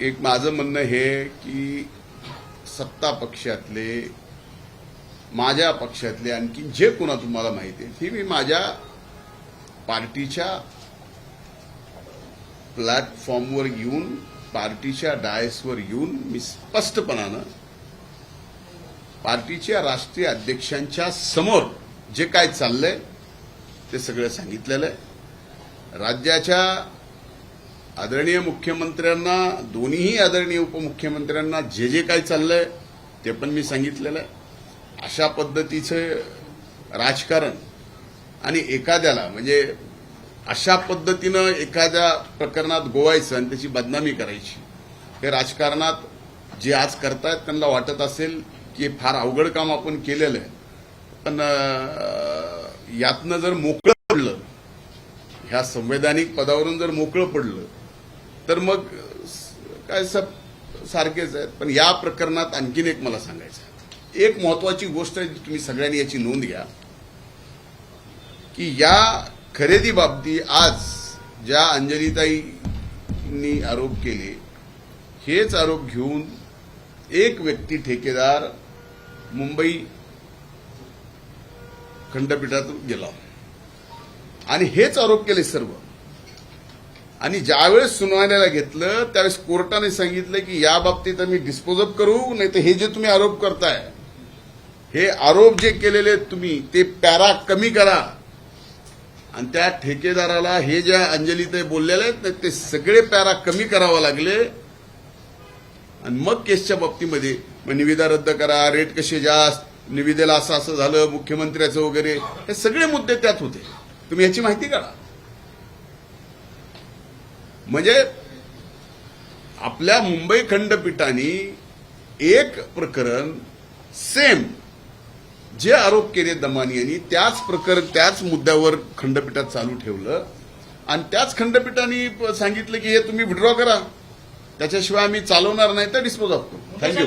एक माझं म्हणणं हे की सत्ता पक्षातले माझ्या पक्षातले आणखी जे कोणा तुम्हाला माहिती आहे ती मी माझ्या पार्टीच्या प्लॅटफॉर्मवर येऊन पार्टीच्या डायसवर येऊन मी स्पष्टपणानं पार्टीच्या राष्ट्रीय अध्यक्षांच्या समोर जे काय चाललंय ते सगळं सांगितलेलं आहे. राज्याच्या आदरणीय मुख्यमंत्र्यांना दोन्हीही आदरणीय उपमुख्यमंत्र्यांना जे जे काय चाललंय ते पण मी सांगितलेलं आहे. अशा पद्धतीचं राजकारण आणि एखाद्याला म्हणजे अशा पद्धतीनं एखाद्या प्रकरणात गोवायचं आणि त्याची बदनामी करायची हे राजकारणात जे आज करतायत त्यांना वाटत असेल की फार अवघड काम आपण केलेलं आहे. पण यातनं जर मोकळं पडलं ह्या संवैधानिक पदावरून जर मोकळं पडलं तर मग काय सब सारखेच आहेत. पण या प्रकरणात आणखीन एक मला सांगायचं आहे. एक महत्वाची गोष्ट आहे तुम्ही सगळ्यांनी याची नोंद घ्या की या खरेदी बाबती आज ज्या अंजलीताईंनी आरोप केले हेच आरोप घेऊन एक व्यक्ती ठेकेदार मुंबई खंडपीठातून गेला. आणि हेच आरोप केले सर्व. आणि ज्यावेळेस सुनावण्याला घेतलं त्यावेळेस कोर्टाने सांगितलं की या बाबतीत आम्ही डिस्पोजअप करू नाही तर हे जे तुम्ही आरोप करताय हे आरोप जे केलेले आहेत तुम्ही ते पॅरा कमी करा. आणि त्या ठेकेदाराला हे ज्या अंजलीताई बोललेले आहेत ते सगळे पॅरा कमी करावा लागले. आणि मग केसच्या बाबतीमध्ये मग निविदा रद्द करा रेट कसे जास्त निविदेला असं असं झालं मुख्यमंत्र्याचं वगैरे हे सगळे मुद्दे त्यात होते. तुम्ही याची माहिती काढा. म्हणजे आपल्या मुंबई खंडपीठाने एक प्रकरण सेम जे आरोप केले दमानी यांनी त्याच प्रकरण त्याच मुद्द्यावर खंडपीठात चालू ठेवलं. आणि त्याच खंडपीठाने प- सांगितलं की हे तुम्ही विड्रॉ करा. त्याच्याशिवाय आम्ही चालवणार नाही तर डिस्पोज ऑफ करू. थँक्यू